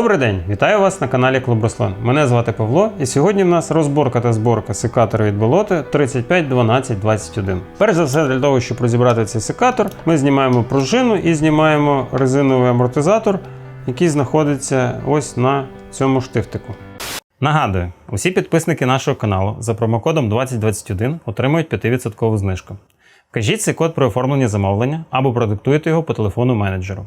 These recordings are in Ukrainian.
Добрий день, вітаю вас на каналі Клуб Руслан. Мене звати Павло, і сьогодні в нас розборка та зборка секатора від болоти 35 12 21. Перш за все, для того, щоб розібрати цей секатор, ми знімаємо пружину і знімаємо резиновий амортизатор, який знаходиться ось на цьому штифтику. Нагадую, усі підписники нашого каналу за промокодом 2021 отримують 5% знижку. Вкажіть цей код при оформленні замовлення або продиктуйте його по телефону менеджеру.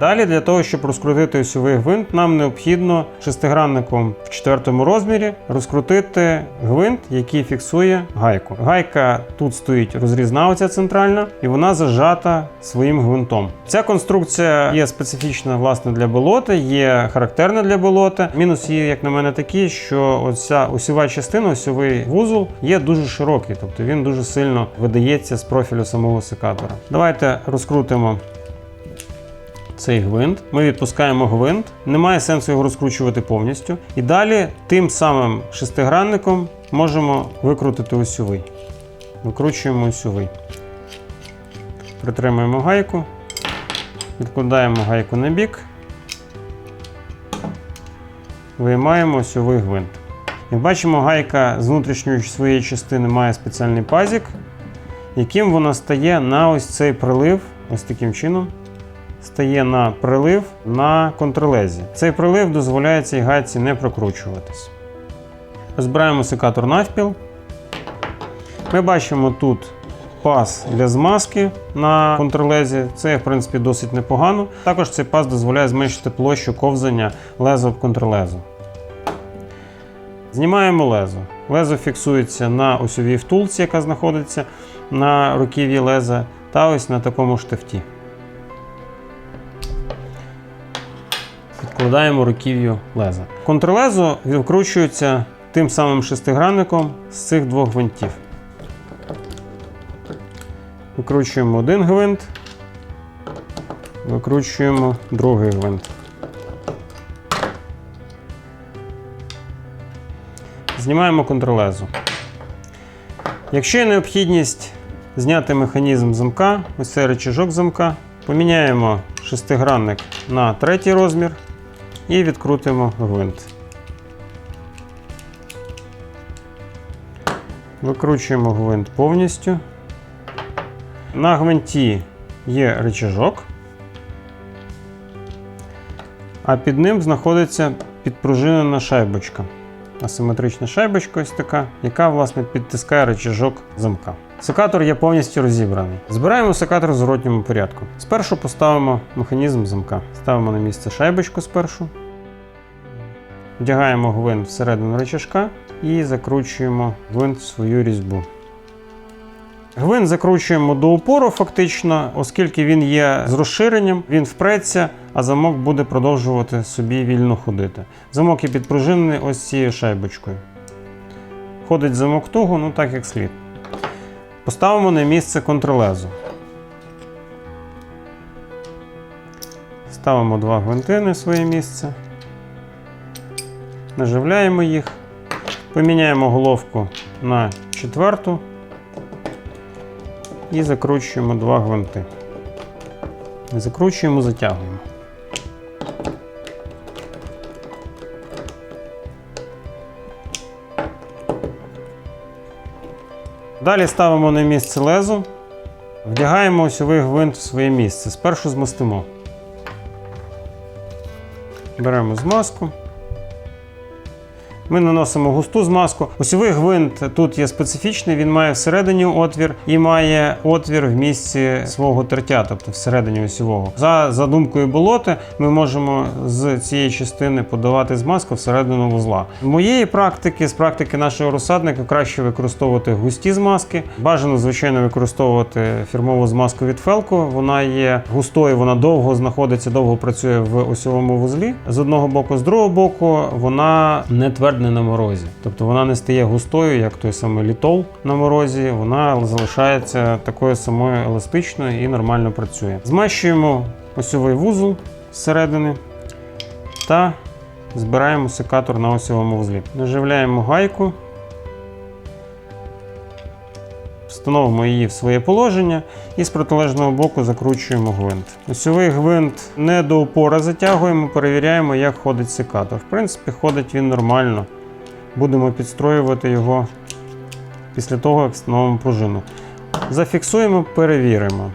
Далі для того, щоб розкрутити осьовий гвинт, нам необхідно шестигранником в четвертому розмірі розкрутити гвинт, який фіксує гайку. Гайка тут стоїть розрізна, оця центральна, і вона зажата своїм гвинтом. Ця конструкція є специфічна власне для болота, є характерна для болота. Мінус її, як на мене, такий, що оця осьова частина, осьовий вузол є дуже широкий, тобто він дуже сильно видається з профілю самого секатора. Давайте розкрутимо цей гвинт. Ми відпускаємо гвинт, немає сенсу його розкручувати повністю. І далі тим самим шестигранником можемо викрутити осьовий. Викручуємо осьовий. Притримуємо гайку, відкладаємо гайку на бік, виймаємо осьовий гвинт. Як бачимо, гайка з внутрішньої своєї частини має спеціальний пазик, яким вона стає на ось цей прилив, ось таким чином стає на прилив на контролезі. Цей прилив дозволяє цій гайці не прокручуватись. Розбираємо секатор навпіл. Ми бачимо тут паз для змазки на контролезі. Це, в принципі, досить непогано. Також цей паз дозволяє зменшити площу ковзання леза об контролезу. Знімаємо лезо. Лезо фіксується на осьовій втулці, яка знаходиться на руків'ї леза, та ось на такому штифті. Відкладаємо руків'ю леза. Контрлезо викручується тим самим шестигранником з цих двох гвинтів. Викручуємо один гвинт, викручуємо другий гвинт. Знімаємо контрлезо. Якщо є необхідність зняти механізм замка, ось цей рычажок замка, поміняємо шестигранник на третій розмір і відкрутимо гвинт. Викручуємо гвинт повністю. На гвинті є речажок, а під ним знаходиться підпружинена шайбочка. Асиметрична шайбочка ось така, яка власне підтискає рычажок замка. Секатор є повністю розібраний. Збираємо секатор в зворотньому порядку. Спершу поставимо механізм замка. Ставимо на місце шайбочку спершу. Вдягаємо гвинт всередину рычажка і закручуємо гвинт в свою різьбу. Гвинт закручуємо до упору, фактично, оскільки він є з розширенням, він впреться, а замок буде продовжувати собі вільно ходити. Замок є підпружинений ось цією шайбочкою. Ходить замок туго, ну так як слід. Поставимо на місце контролезу. Ставимо два гвинти на своє місце. Наживляємо їх. Поміняємо головку на четверту і закручуємо два гвинти. Закручуємо, затягуємо. Далі ставимо на місце лезо, вдягаємо осьовий гвинт в своє місце. Спершу змастимо. Беремо змазку. Ми наносимо густу змазку. Осьовий гвинт тут є специфічний, він має всередині отвір і має отвір в місці свого тертя, тобто всередині осьового. За задумкою болоти ми можемо з цієї частини подавати змазку всередину вузла. З моєї практики, з практики нашого розсадника, краще використовувати густі змазки. Бажано, звичайно, використовувати фірмову змазку від Фелко. Вона є густою, вона довго знаходиться, довго працює в осьовому вузлі. З одного боку, з другого боку, вона не тверда твердне на морозі. Тобто вона не стає густою, як той самий літол на морозі, вона залишається такою самою еластичною і нормально працює. Змащуємо осьовий вузол зсередини та збираємо секатор на осьовому вузлі. Наживляємо гайку, Встановимо її в своє положення і з протилежного боку закручуємо гвинт. Осьовий гвинт не до упора затягуємо, перевіряємо, як ходить секатор. В принципі, ходить він нормально. Будемо підстроювати його після того, як встановимо пружину. Зафіксуємо, перевіримо.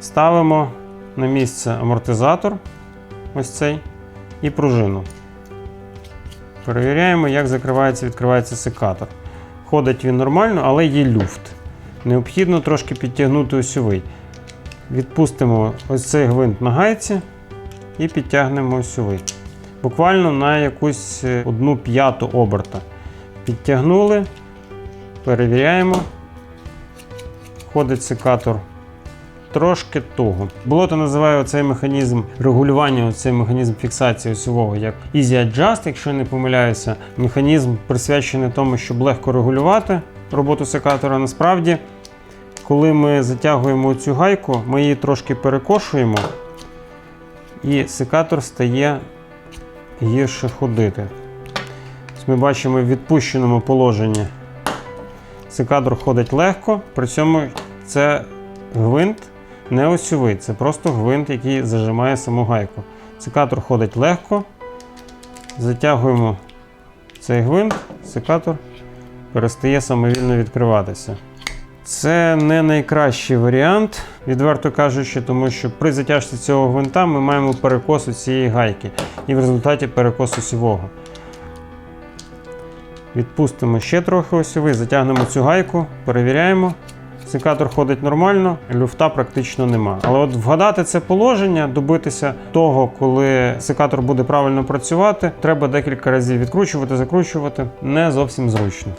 Ставимо на місце амортизатор, ось цей, і пружину. Перевіряємо, як закривається відкривається секатор. Ходить він нормально, але є люфт. Необхідно трошки підтягнути осьовий. Відпустимо ось цей гвинт на гайці і підтягнемо осьовий. Буквально на якусь е, одну п'яту оберта. Підтягнули, перевіряємо. Ходить секатор трошки туго. Болото називає цей механізм регулювання, цей механізм фіксації осьового як Easy Adjust, якщо я не помиляюся. Механізм присвячений тому, щоб легко регулювати роботу секатора. Насправді, коли ми затягуємо цю гайку, ми її трошки перекошуємо, і секатор стає гірше ходити. Ми бачимо в відпущеному положенні. Секатор ходить легко, при цьому це гвинт не осьовий, це просто гвинт, який зажимає саму гайку. Секатор ходить легко. Затягуємо цей гвинт, секатор перестає самовільно відкриватися. Це не найкращий варіант, відверто кажучи, тому що при затяжці цього гвинта ми маємо перекос у цієї гайки і в результаті перекос осьового. Відпустимо ще трохи осьовий, затягнемо цю гайку, перевіряємо. Секатор ходить нормально, люфта практично нема. Але от вгадати це положення, добитися того, коли секатор буде правильно працювати, треба декілька разів відкручувати, закручувати. Не зовсім зручно.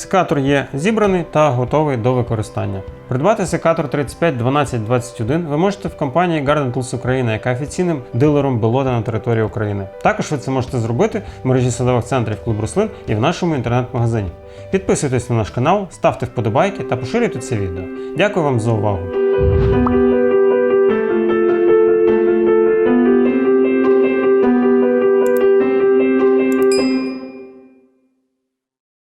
Секатор є зібраний та готовий до використання. Придбати секатор 35 12 21 ви можете в компанії Garden Tools Україна, яка офіційним дилером болота на території України. Також ви це можете зробити в мережі садових центрів Клуб Рослин і в нашому інтернет-магазині. Підписуйтесь на наш канал, ставте вподобайки та поширюйте це відео. Дякую вам за увагу!